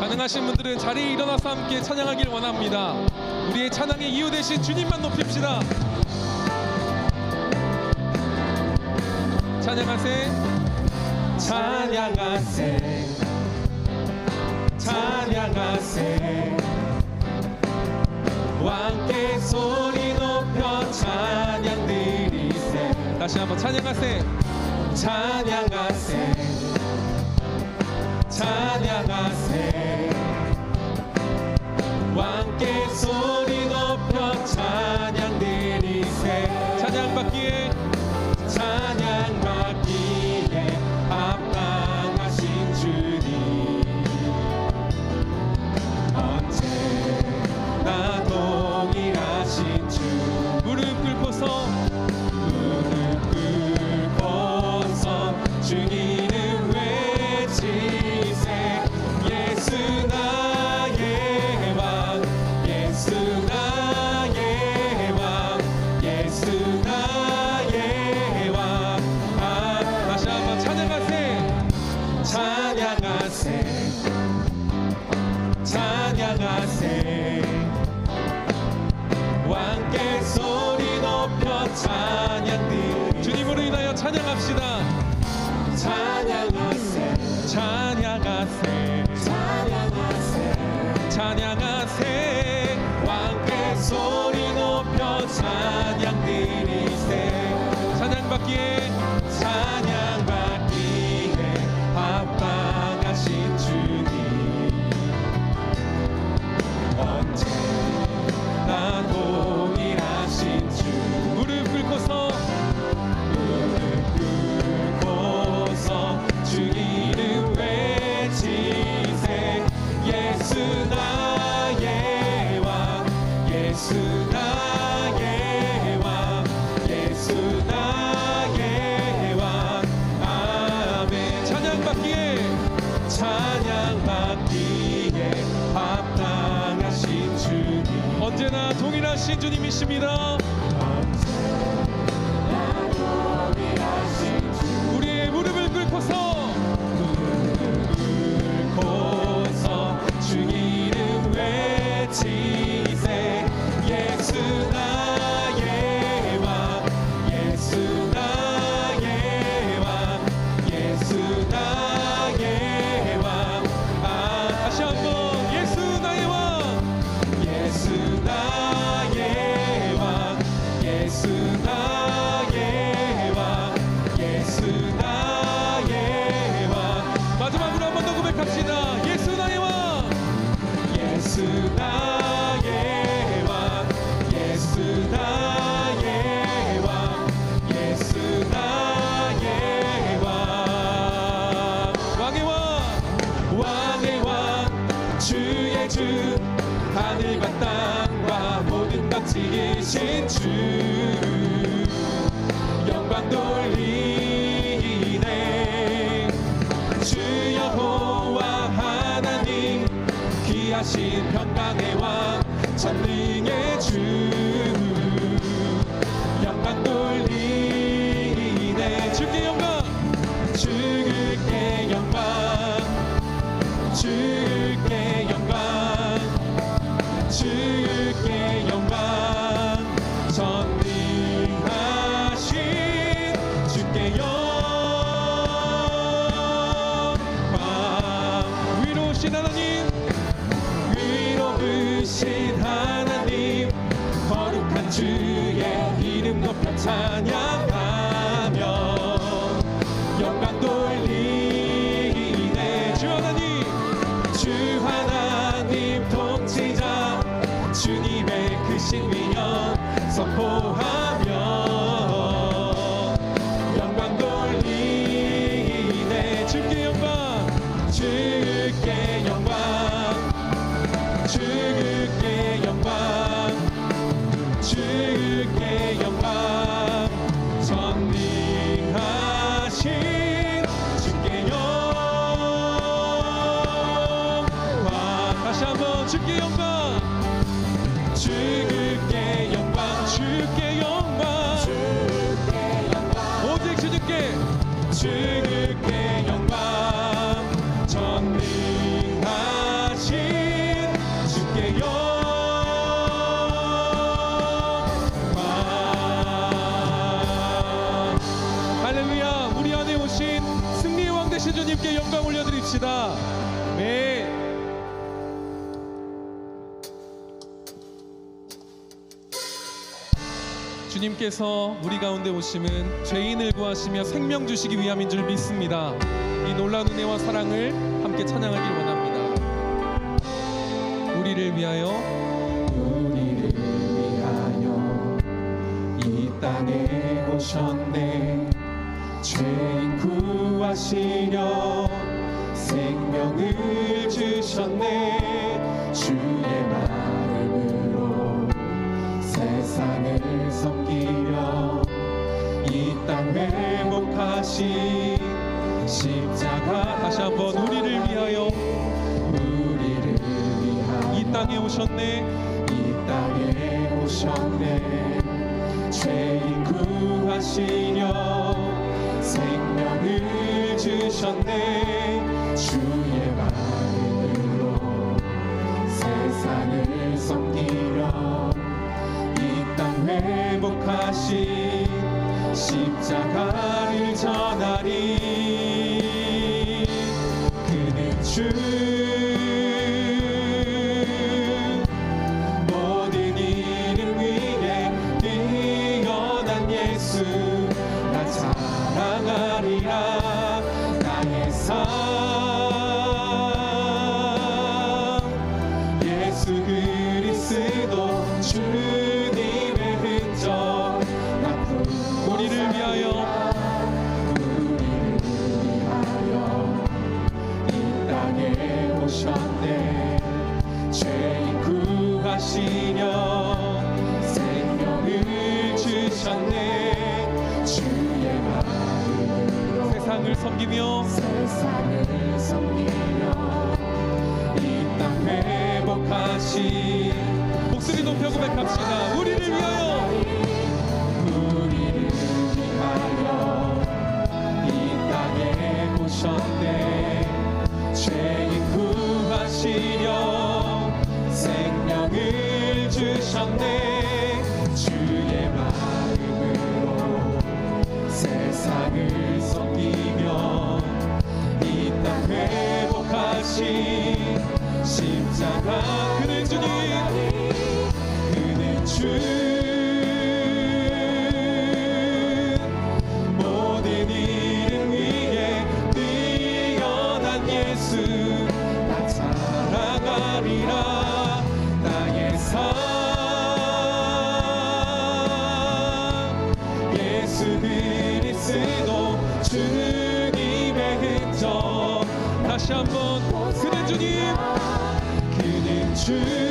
가능하신 분들은 자리에 일어나서 함께 찬양하길 원합니다. 우리의 찬양의 이유 대신 주님만 높입시다. 찬양하세 찬양하세 찬양하세 왕께 소리 높여 찬양 드리세 다시 한번 찬양하세 찬양하세 찬양하세. 왕께 소리 높여 찬양 찬양들 주님으로 인하여 찬양합시다. 찬양 되신 주님이십니다. 높여 찬양 주께 영광. 주께 영광. 주께 영광. 주께 영광 오직 주님께. 주께 영광. 전능하신 주께 영광. 할렐루야. 우리 안에 오신 승리의 왕 되신 주님께 영광 올려드립시다. 주님께서 우리 가운데 오심은 죄인을 구하시며 생명 주시기 위함인 줄 믿습니다. 이 놀라운 은혜와 사랑을 함께 찬양하길 원합니다. 우리를 위하여 우리를 위하여 이 땅에 오셨네 죄인 구하시려 생명을 주셨네 주 세상을 섬기려 이땅 회복하신 십자가 다시 한번 우리를 위하여. 우리를 위하여. 이 땅에 오셨네. 이 땅에 오셨네 예수 그리스도 주님의 흔적. 나 우리를 위하여. 우리를 위하여. 이 땅에 오셨네. 죄인 구하시려 생명을 주셨네. 주의 마음으로 세상을 섬기며 세상을 섬기며 높여 고백합시다. 우리를 위하여 우리를 위하여 이 땅에 오셨네 죄인 구하시려 생명을 주셨네 주의 마음으로 세상을 섬기며 이 땅 회복하신 십자가 그는 주님 주님의 흔적 다시 한번 그는 주님 그는 주모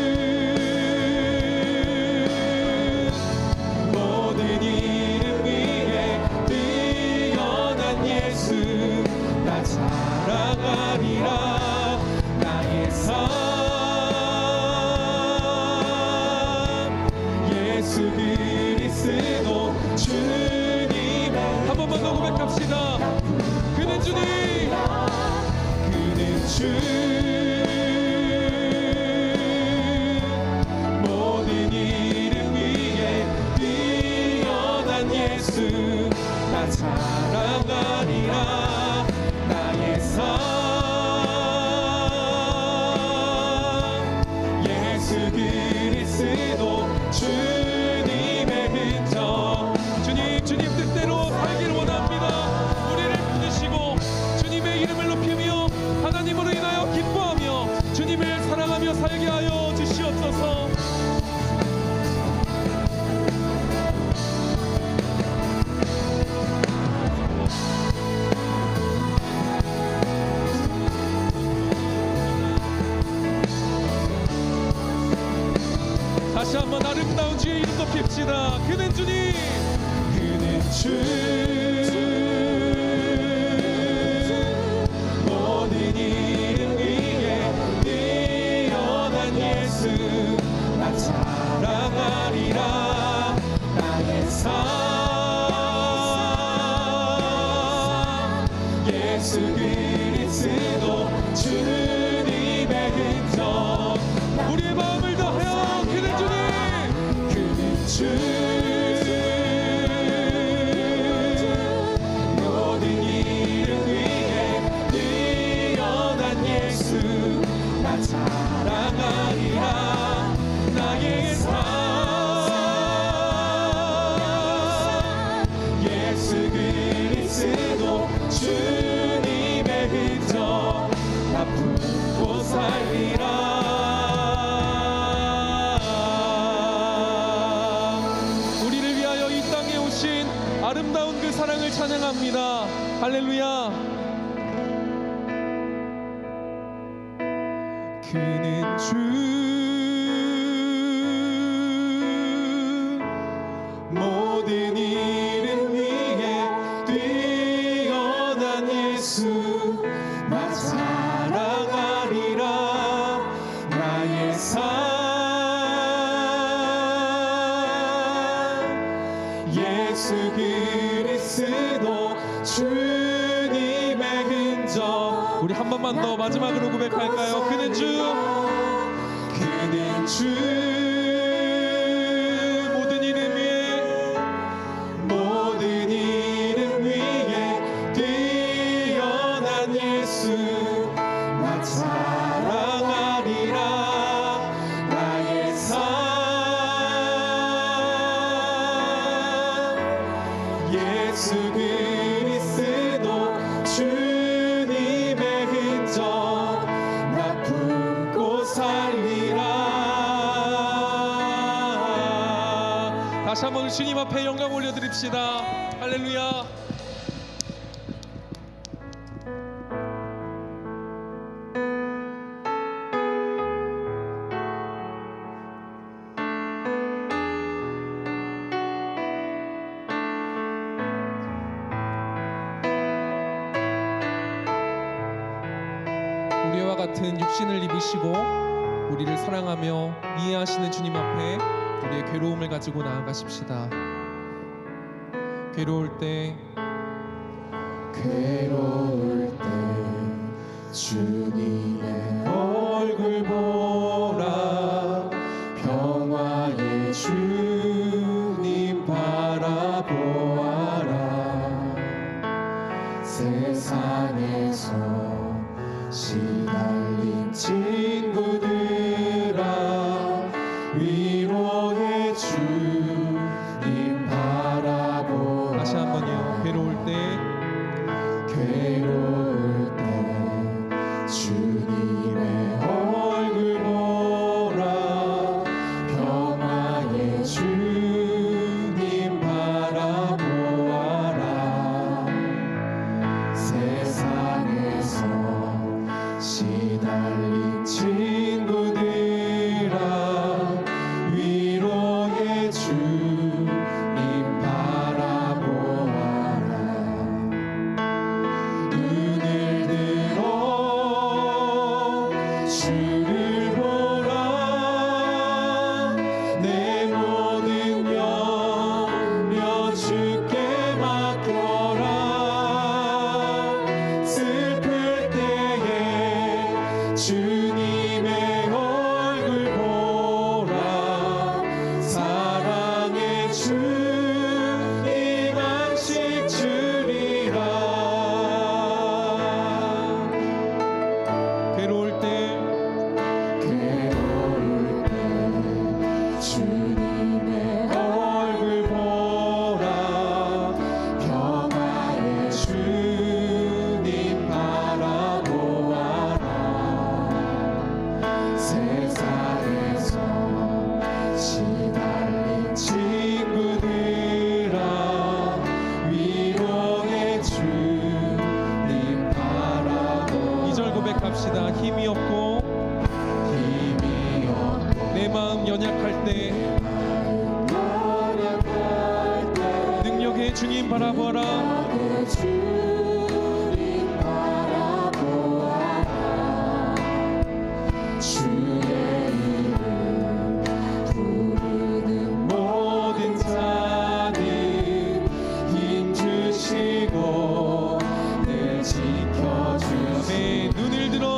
다시 한번 아름다운 주의 이름 높입시다. 그는 주님 그는 주모 감사합니다. 할렐루야. 그는 예수 그리스도 주님의 흔적 나 품고 살리라. 다시 한번 주님 앞에 영광 올려드립시다. 할렐루야. 같은 육신을 입으시고 우리를 사랑하며 이해하시는 주님 앞에 우리의 괴로움을 가지고 나아가십시다. 괴로울 때 괴로울 때 주님의 얼굴 보라 평화의 주 세상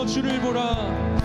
주를 보라.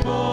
주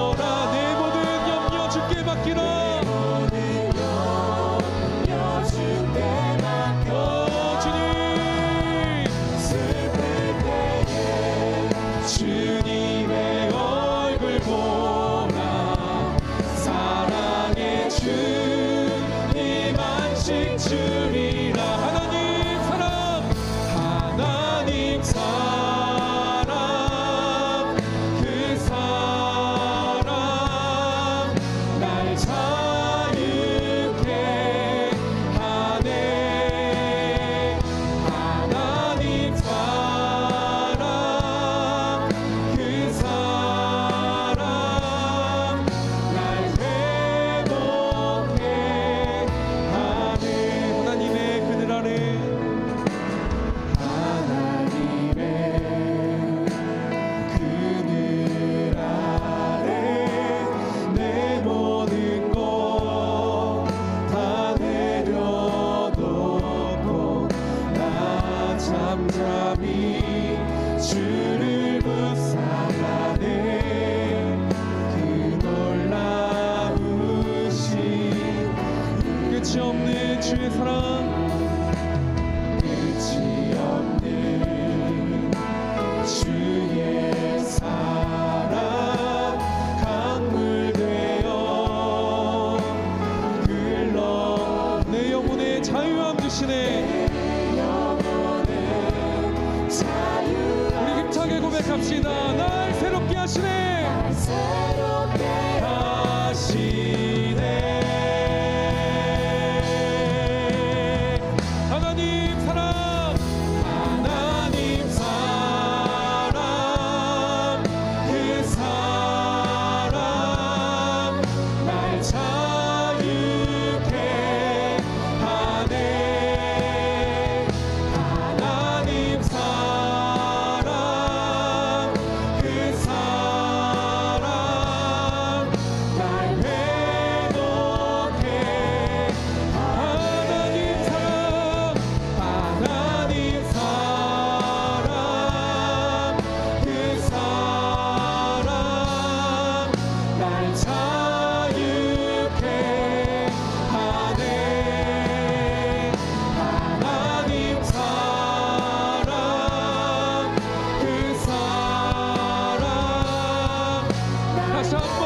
so